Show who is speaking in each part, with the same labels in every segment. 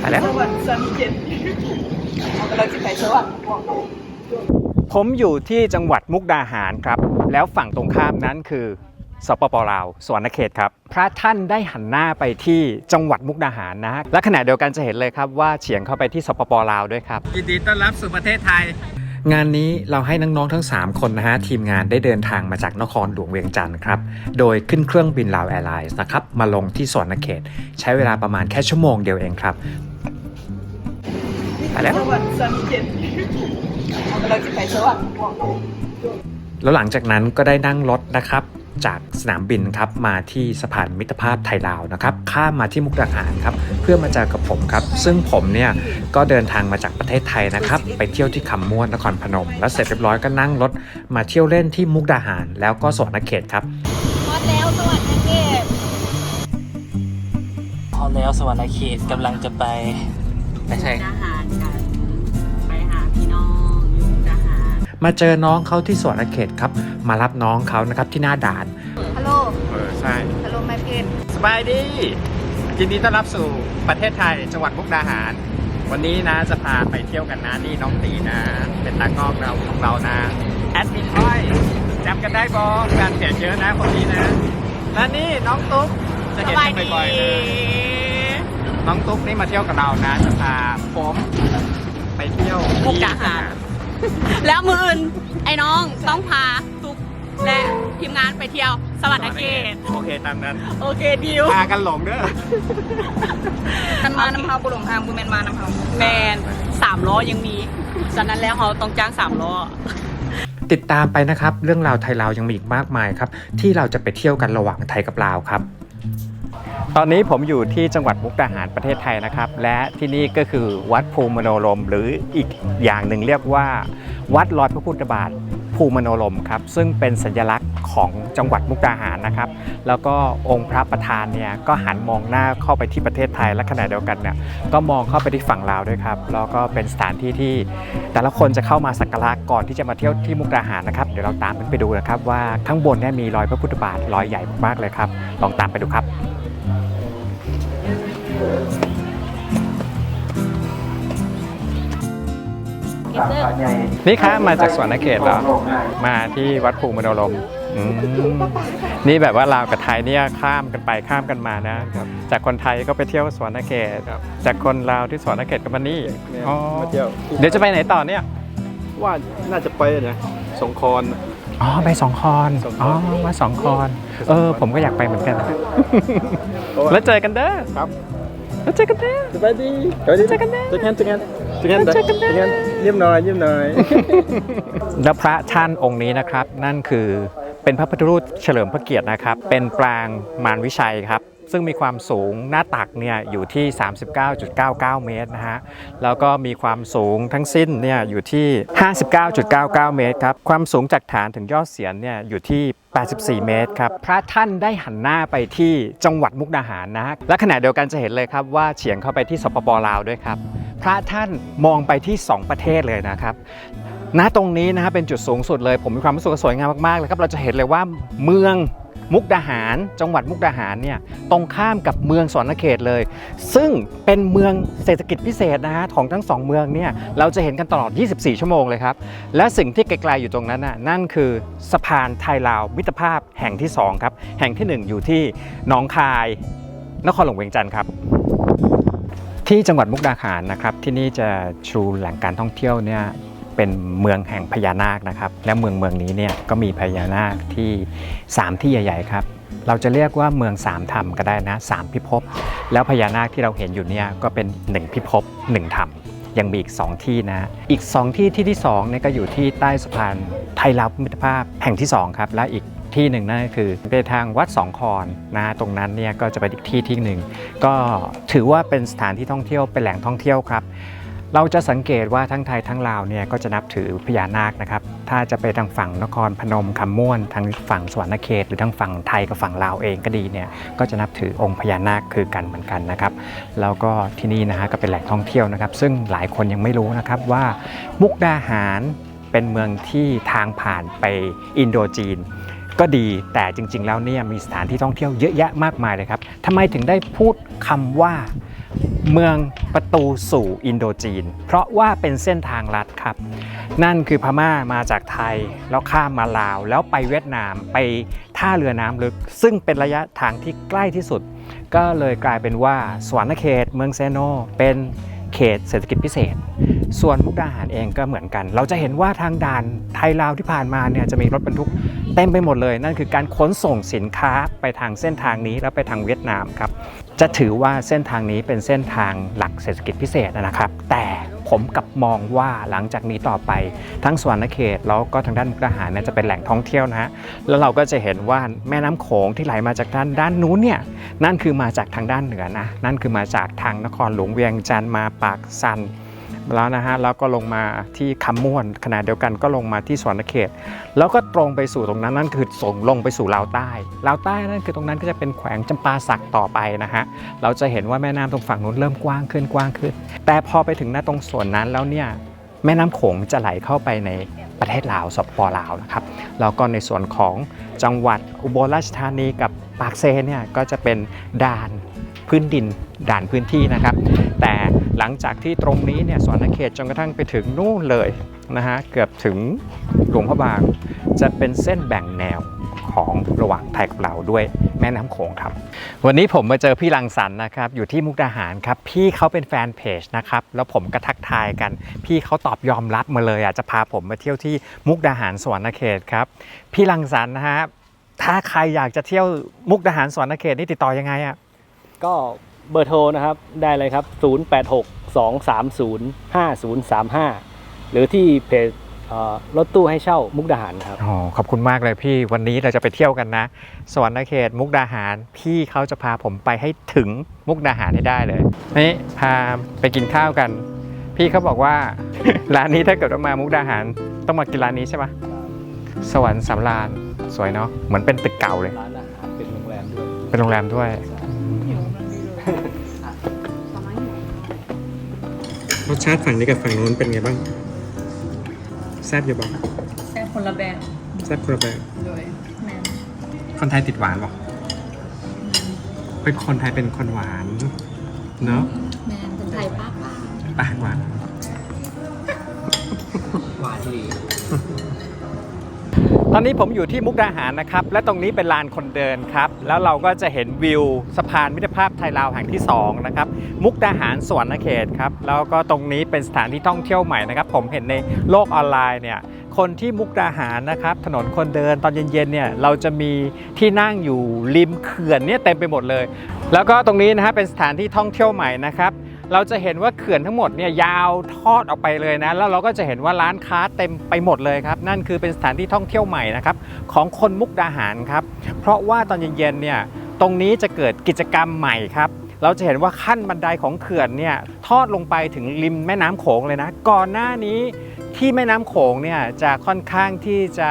Speaker 1: ไปแล้ว
Speaker 2: สวรรค์สันเจ็ดเราจะไปสวรรค์
Speaker 1: ผมอยู่ที่จังหวัดมุกดาหารครับ แล้วฝั่งตรงข้ามนั้นคือสปปลาวสวนเขตครับ พระท่านได้หันหน้าไปที่จังหวัดมุกดาหารนะฮะและขณะเดียวกันจะเห็นเลยครับว่าเฉียงเข้าไปที่สปปลาวด้วยครับ ยินดีต้อนรับสู่ประเทศไทย งานนี้เราให้น้องๆทั้ง 3 คนนะฮะ ทีมงานได้เดินทางมาจากนครหลวงเวียงจันทร์ครับ โดยขึ้นเครื่องบินลาวแอร์ไลน์นะครับมาลงที่สวนเขต ใช้เวลาประมาณแค่ชั่วโมงเดียวเองครับไป แล้ว
Speaker 2: สวรรค์สันเจ็ดเราจะไปสวรรค์
Speaker 1: แล้วหลังจากนั้นก็ได้นั่งรถนะครับ จากสนามบินครับมาที่สะพานมิตรภาพไทยลาวนะครับข้ามมาที่มุกดาหารครับเพื่อมาเจอกับผมครับ ซึ่งผมเนี่ยก็เดินทางมาจากประเทศไทยนะครับ ไปเที่ยวที่คำม่วนนครพนม แล้วเสร็จเรียบร้อยก็นั่งรถมาเที่ยวเล่นที่มุกดาหาร แล้วก็สวนเขตครับ
Speaker 3: ฮอตแล้วสวัสดีเกต
Speaker 4: พอแล้วสวรรค์เขตกำลังจะไป ไม่ใช่
Speaker 3: ทหารกันไปหาพี่น้องอยู่มุกดาหาร
Speaker 1: มาเจอน้องเขาที่สวนเขตครับ มารับน้องเขานะครับที่หน้าด่าน
Speaker 3: ฮัลโหล
Speaker 1: เออใช่
Speaker 3: ฮัลโหลแม่เพจ
Speaker 1: สบายดี ยินดีต้อนรับสู่ประเทศไทย จังหวัดมุกดาหาร วันนี้นะจะพาไปเที่ยวกันนะนี่น้องตีนะ เป็นตากล้องเราของเรานะ แอดมินอ้อยจำกันได้บอการเสียเยอะนะคนนี้นะ และนี่น้องตุ๊กจะเห็นกันบ่อยๆนะ น้องตุ๊กนี่มาเที่ยวกับเรานะจะพาผมไปเที่ยว
Speaker 3: มุกดาหาร แล้วมืออื่นไอ้น้องต้องพาตุกและทีมงานไปเที่ยวสวัสดีเกต
Speaker 1: โอเคตามนั้น
Speaker 3: โอเคดิว
Speaker 1: พากันหลงเด้อ
Speaker 2: กันมาน้ำเฮาบุหลงทางบุแมนมาน้ำเฮา
Speaker 3: แมนสามล้อยังมีฉะนั้นแล้วเขาต้องจ้างสามล้อ
Speaker 1: ติดตามไปนะครับ เรื่องราวไทยลาวยังมีอีกมากมายครับ ที่เราจะไปเที่ยวกันระหว่างไทยกับลาวครับ ตอนนี้ผมอยู่ที่จังหวัดมุกดาหารประเทศไทยนะครับ และที่นี่ก็คือวัดภูมิมโนรม หรืออีกอย่างหนึ่งเรียกว่า วัดรอยพระพุทธบาทภูมิมโนรมครับซึ่งเป็นสัญลักษณ์ของจังหวัดมุกดาหารนะครับ แล้วก็องค์พระประธานเนี่ยก็หันมองหน้าเข้าไปที่ประเทศไทยและขณะเดียวกันเนี่ยก็มองเข้าไปที่ฝั่งลาวด้วยครับแล้วก็เป็นสถานที่ที่ แต่ละคนจะเข้ามาสักการะก่อนที่จะมาเที่ยวที่มุกดาหารนะครับเดี๋ยวเราตามไปดูนะครับว่าข้างบนเนี่ยมีรอยพระพุทธบาทรอยใหญ่มากๆเลยครับลองตามไปดูครับ นี่ครับมาจากสวนเขตเหรอ มาที่วัดภูมิมโนรมอืมนี่แบบว่าลาวกับไทยเนี่ยข้ามกันไปข้ามกันมานะ จากคนไทยก็ไปเที่ยวสวนเขตจากคนลาวที่สวนเขตก็มานี่อ๋อ
Speaker 5: มาเที่ยว
Speaker 1: เดี๋ยวจะไปไหนต่อเนี่ย
Speaker 5: ว่าน่าจะไปนะสงคอน
Speaker 1: อ๋อไปสองคอน
Speaker 5: สองค
Speaker 1: อ๋
Speaker 5: อ
Speaker 1: อนวัดสองคอน เออ ผมก็อยากไปเหมือนกัน แล้วเจอกันเด้อ
Speaker 5: ครับ
Speaker 1: แล้ว เจอกันเด้อ
Speaker 5: สบายดีสบายดี
Speaker 1: เจอกันนะ
Speaker 5: เจอกันเจอกันเจอกัน
Speaker 1: เจอกันนะ
Speaker 5: เจอกันเยี่ยมหน่อยเยี่ยมหน่อย
Speaker 1: และพระท่านองค์นี้นะครับ นั่นคือเป็นพระพุทธรูปเฉลิมพระเกียรตินะครับ เป็นปรางมารวิชัยครับ ซึ่งมีความสูงหน้าตักเนี่ยอยู่ที่ 39.99 เมตรนะฮะ แล้วก็มีความสูงทั้งสิ้นเนี่ยอยู่ที่ 59.99 เมตรครับ ความสูงจากฐานถึงยอดเสียนเนี่ยอยู่ที่ 84 เมตรครับ พระท่านได้หันหน้าไปที่จังหวัดมุกดาหารนะฮะ และขณะเดียวกันจะเห็นเลยครับว่าเฉียงเข้าไปที่สปปลาวด้วยครับ พระท่านมองไปที่ 2 ประเทศเลยนะครับณตรงนี้นะฮะเป็นจุดสูงสุดเลย ผมมีความรู้สึกสวยงามมากๆเลยครับ เราจะเห็นเลยว่าเมือง มุกดาหาร จังหวัดมุกดาหารเนี่ยตรงข้ามกับเมืองสวนเขตเลย ซึ่งเป็นเมืองเศรษฐกิจพิเศษนะฮะของทั้งสองเมืองเนี่ยเราจะเห็นกันตลอด 24 ชั่วโมงเลยครับ และสิ่งที่ไกลๆอยู่ตรงนั้นน่ะนั่นคือสะพานไทยลาวมิตรภาพแห่งที่สองครับแห่งที่หนึ่งอยู่ที่หนองคายนครหลวงเวียงจันทร์ครับที่จังหวัดมุกดาหารนะครับที่นี่จะชูแหล่งการท่องเที่ยวเนี่ย เป็นเมืองแห่งพญานาคนะครับ และเมืองเมืองนี้เนี่ยก็มีพญานาคที่ 3 ที่ใหญ่ๆครับ เราจะเรียกว่าเมืองสามธรรมก็ได้นะสามพิภพ แล้วพญานาคที่เราเห็นอยู่เนี่ยก็เป็นหนึ่งพิภพหนึ่งธรรมยังมีอีก 2 ที่นะ อีก 2 ที่ที่ที่2เนี่ยก็อยู่ที่ใต้สะพานไทยลาวมิตรภาพแห่งที่ 2 ครับ และอีกที่หนึ่งนั่นก็คือไปทางวัดสองคอนนะตรงนั้นเนี่ยก็จะเป็นอีกที่ที่หนึ่งก็ถือว่าเป็นสถานที่ท่องเที่ยวเป็นแหล่งท่องเที่ยวครับ เราจะสังเกตว่าทั้งไทยทั้งลาวเนี่ยก็จะนับถือพญานาคนะครับ ถ้าจะไปทางฝั่งนครพนมคำม่วนทางฝั่งสวรรณเขต หรือทางฝั่งไทยกับฝั่งลาวเองก็ดีเนี่ยก็จะนับถือองค์พญานาคคือกันเหมือนกันนะครับ แล้วก็ที่นี่นะฮะก็เป็นแหล่งท่องเที่ยวนะครับ ซึ่งหลายคนยังไม่รู้นะครับว่ามุกดาหารเป็นเมืองที่ทางผ่านไปอินโดจีนก็ดีแต่จริง ๆ แล้วเนี่ยมีสถานที่ท่องเที่ยวเยอะแยะมากมายเลยครับทำไมถึงได้พูดคำว่า เมืองประตูสู่อินโดจีน เพราะว่าเป็นเส้นทางลัดครับ นั่นคือพม่ามาจากไทย แล้วข้ามมาลาว แล้วไปเวียดนามไปท่าเรือน้ำลึก ซึ่งเป็นระยะทางที่ใกล้ที่สุด ก็เลยกลายเป็นว่าสวรรณเขตเมืองเซโนเป็นเขตเศรษฐกิจพิเศษ ส่วนมุกดาหารเองก็เหมือนกัน เราจะเห็นว่าทางด่านไทยลาวที่ผ่านมาเนี่ยจะมีรถบรรทุก ต็มไปหมดเลย นั่นคือการขนส่งสินค้าไปทางเส้นทางนี้แล้วไปทางเวียดนามครับจะถือว่าเส้นทางนี้เป็นเส้นทางหลักเศรษฐกิจพิเศษนะครับ แต่ผมกลับมองว่าหลังจากนี้ต่อไป ทั้งสวรรณเขตแล้วก็ทางด้านมุกดาหารเนี่ยจะเป็นแหล่งท่องเที่ยวนะฮะแล้วเราก็จะเห็นว่าแม่น้ำโขงที่ไหลมาจากด้านด้านนู้นเนี่ยนั่นคือมาจากทางด้านเหนือนะนั่นคือมาจากทางนครหลวงเวียงจันทร์มาปากซัน แล้วนะฮะแล้วก็ลงมาที่คำม่วนขณะเดียวกันก็ลงมาที่สวรรณเขต แล้วก็ตรงไปสู่ตรงนั้นนั่นคือส่งลงไปสู่ลาวใต้ลาวใต้นั่นคือตรงนั้นก็จะเป็นแขวงจำปาสักต่อไปนะฮะเราจะเห็นว่าแม่น้ำตรงฝั่งนู้นเริ่มกว้างขึ้นกว้างขึ้น แต่พอไปถึงหน้าตรงส่วนนั้นแล้วเนี่ยแม่น้ำโขงจะไหลเข้าไปในประเทศลาวสปปลาวนะครับแล้วก็ในส่วนของจังหวัดอุบลราชธานีกับปากเซเนี่ยก็จะเป็นด่าน พื้นดินด่านพื้นที่นะครับ แต่หลังจากที่ตรงนี้เนี่ยสวนเขตจนกระทั่งไปถึงนู่นเลยนะฮะเกือบถึงหลวงพระบางจะเป็นเส้นแบ่งแนวของระหว่างไทยกับเราวด้วยแม่น้ำโขงครับ วันนี้ผมมาเจอพี่รังสรรนะครับ อยู่ที่มุกดาหารครับ พี่เขาเป็นแฟนเพจนะครับ แล้วผมก็ทักทายกัน พี่เขาตอบยอมรับมาเลยอะจะพาผมมาเที่ยวที่มุกดาหารสวรรณเขตครับ พี่รังสรรนะฮะถ้าใครอยากจะเที่ยวมุกดาหารสวรรณเขตนี่ติดต่อยังไงอะ
Speaker 6: ก็เบอร์โทรนะครับได้เลยครับ 086 230 5035 หรือที่เพจเอ่อรถตู้ให้เช่ามุกดาหารครับ
Speaker 1: อ๋อขอบคุณมากเลยพี่วันนี้เราจะไปเที่ยวกันนะ สวรรณเขตมุกดาหาร พี่เขาจะพาผมไปให้ถึงมุกดาหารให้ได้เลยนี่พาไปกินข้าวกัน พี่เขาบอกว่า ร้านนี้ถ้าเกิดว่ามามุกดาหาร ต้องมากินร้านนี้ใช่ไหมสวรรค์สำราญสวยเนาะเหมือนเป็นตึกเก่าเลย
Speaker 6: ร้านอาหารเป็นโรงแรมด้วย
Speaker 1: เป็นโรงแรมด้วย รสชาติฝั่งนี้กับฝั่งนู้นเป็นไงบ้าง แซ่บอยู่บ้าง
Speaker 2: แซ่บคนละแบบ
Speaker 1: แซ่บคนละแบบ
Speaker 2: โดยแมน
Speaker 1: คนไทยติดหวานหรอเป็นคนไทยเป็นคนหวานเนาะ
Speaker 2: แมนเป็นไทยป้าป้า
Speaker 1: ปากหวาน
Speaker 6: หวานดี
Speaker 1: ตอนนี้ผมอยู่ที่มุกดาหารนะครับ และตรงนี้เป็นลานคนเดินครับ แล้วเราก็จะเห็นวิวสะพานมิตรภาพไทยลาวแห่งที่2นะครับ มุกดาหารสวรรณเขตครับ แล้วก็ตรงนี้เป็นสถานที่ท่องเที่ยวใหม่นะครับ ผมเห็นในโลกออนไลน์เนี่ย คนที่มุกดาหารนะครับ ถนนคนเดินตอนเย็นๆเนี่ย เราจะมีที่นั่งอยู่ริมเขื่อนเนี่ยเต็มไปหมดเลย แล้วก็ตรงนี้นะฮะเป็นสถานที่ท่องเที่ยวใหม่นะครับ เราจะเห็นว่าเขื่อนทั้งหมดเนี่ยยาวทอดออกไปเลยนะ แล้วเราก็จะเห็นว่าร้านค้าเต็มไปหมดเลยครับ นั่นคือเป็นสถานที่ท่องเที่ยวใหม่นะครับของคนมุกดาหารครับ เพราะว่าตอนเย็นๆเนี่ยตรงนี้จะเกิดกิจกรรมใหม่ครับเราจะเห็นว่าขั้นบันไดของเขื่อนเนี่ยทอดลงไปถึงริมแม่น้ำโขงเลยนะ ก่อนหน้านี้ที่แม่น้ำโขงเนี่ยจะค่อนข้างที่จะ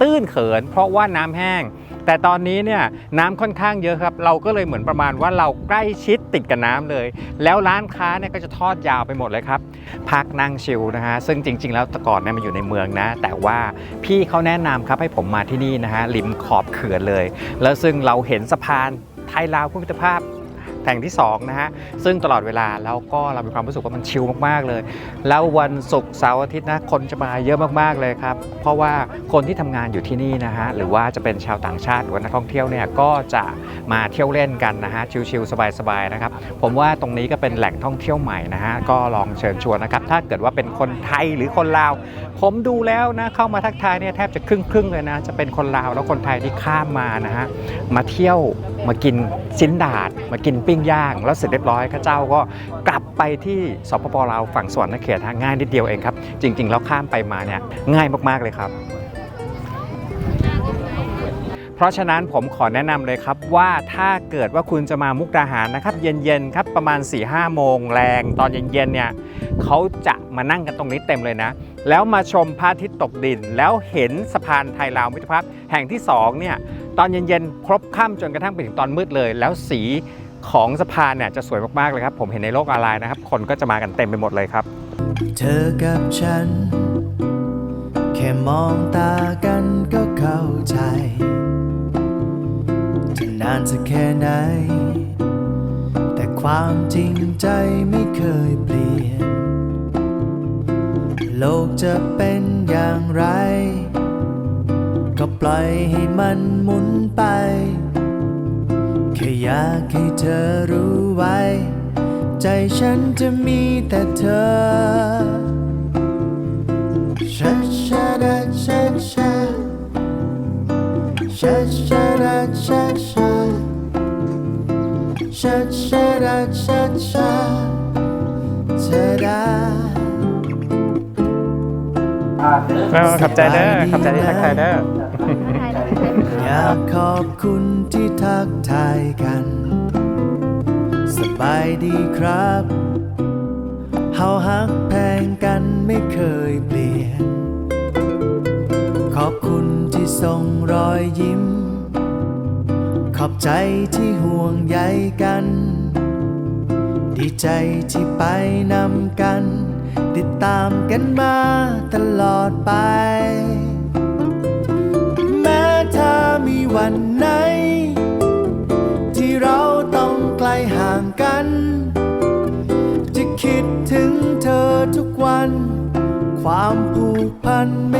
Speaker 1: ตื้นเขิน เพราะว่าน้ำแห้ง แต่ตอนนี้เนี่ยน้ำค่อนข้างเยอะครับ เราก็เลยเหมือนประมาณว่าเราใกล้ชิดติดกับน้ำเลย แล้วร้านค้าเนี่ยก็จะทอดยาวไปหมดเลยครับพักนั่งชิลนะฮะซึ่งจริง ๆ แล้วแต่ก่อนเนี่ยมันอยู่ในเมืองนะ แต่ว่าพี่เขาแนะนำครับให้ผมมาที่นี่นะฮะริมขอบเขื่อนเลย แล้วซึ่งเราเห็นสะพานไทยลาวผู้มิตรภาพ ห่งที่สองนะฮะซึ่งตลอดเวลาแล้วก็เรามีความรู้สึกว่ามันชิลมากๆเลย แล้ววันศุกร์เสาร์อาทิตย์นะคนจะมาเยอะมากๆเลยครับเพราะว่าคนที่ทำงานอยู่ที่นี่นะฮะหรือว่าจะเป็นชาวต่างชาติหรือว่านักท่องเที่ยวเนี่ยก็จะมาเที่ยวเล่นกันนะฮะชิลๆสบายๆนะครับผมว่าตรงนี้ก็เป็นแหล่งท่องเที่ยวใหม่นะฮะก็ลองเชิญชวนนะครับถ้าเกิดว่าเป็นคนไทยหรือคนลาว ผมดูแล้วนะเข้ามาทักทายเนี่ยแทบจะครึ่งๆเลยนะจะเป็นคนลาวแล้วคนไทยที่ข้ามมานะฮะมาเที่ยวมากินชิ้นดาดมากินปิ้งย่าง แล้วเสร็จเรียบร้อยข้าเจ้าก็กลับไปที่สปปลาวฝั่งสวรรณเขตฮะง่ายนิดเดียวเองครับ จริง ๆ แล้วข้ามไปมาเนี่ยง่ายมากๆเลยครับเพราะฉะนั้นผมขอแนะนำเลยครับว่าถ้าเกิดว่าคุณจะมามุกดาหารนะครับ เย็นๆครับประมาณ4ี่ห้าโมงแรงตอนเย็นๆเนี่ยเขาจะมานั่งกันตรงนี้เต็มเลยนะ แล้วมาชมพระอาทิตย์ตกดิน แล้วเห็นสะพานไทยลาวมิตรภาพแห่งที่สองเนี่ยตอนเย็นๆครบค่ำจนกระทั่งไปถึงตอนมืดเลย แล้วสี ของสะพานเนี่ยจะสวยมากๆเลยครับ ผมเห็นในโลกออนไลน์นะครับ คนก็จะมากันเต็มไปหมดเลยครับ
Speaker 7: เธอกับฉัน แค่มองตากันก็เข้าใจจะนานสักแค่ไหน แต่ความจริงใจไม่เคยเปลี่ยน โลกจะเป็นอย่างไร ก็ปล่อยให้มันหมุนไป ค่อยากให้เธอรู้ไว้ ใจฉันจะมีแต่เธอชาชาดาชาชาชาชาดาชาชาชาชาดาชาชาเธอดา
Speaker 1: ขับใจเด้อขับใจที่ทักทายเด้อ
Speaker 7: อยากขอบคุณที่ทักทายกัน สบายดีครับเฮาฮักแพงกันไม่เคยเปลี่ยน ขอบคุณที่ส่งรอยยิ้ม ขอบใจที่ห่วงใยกัน ดีใจที่ไปนำกัน ติดตามกันมาตลอดไป ความผูกพันไม่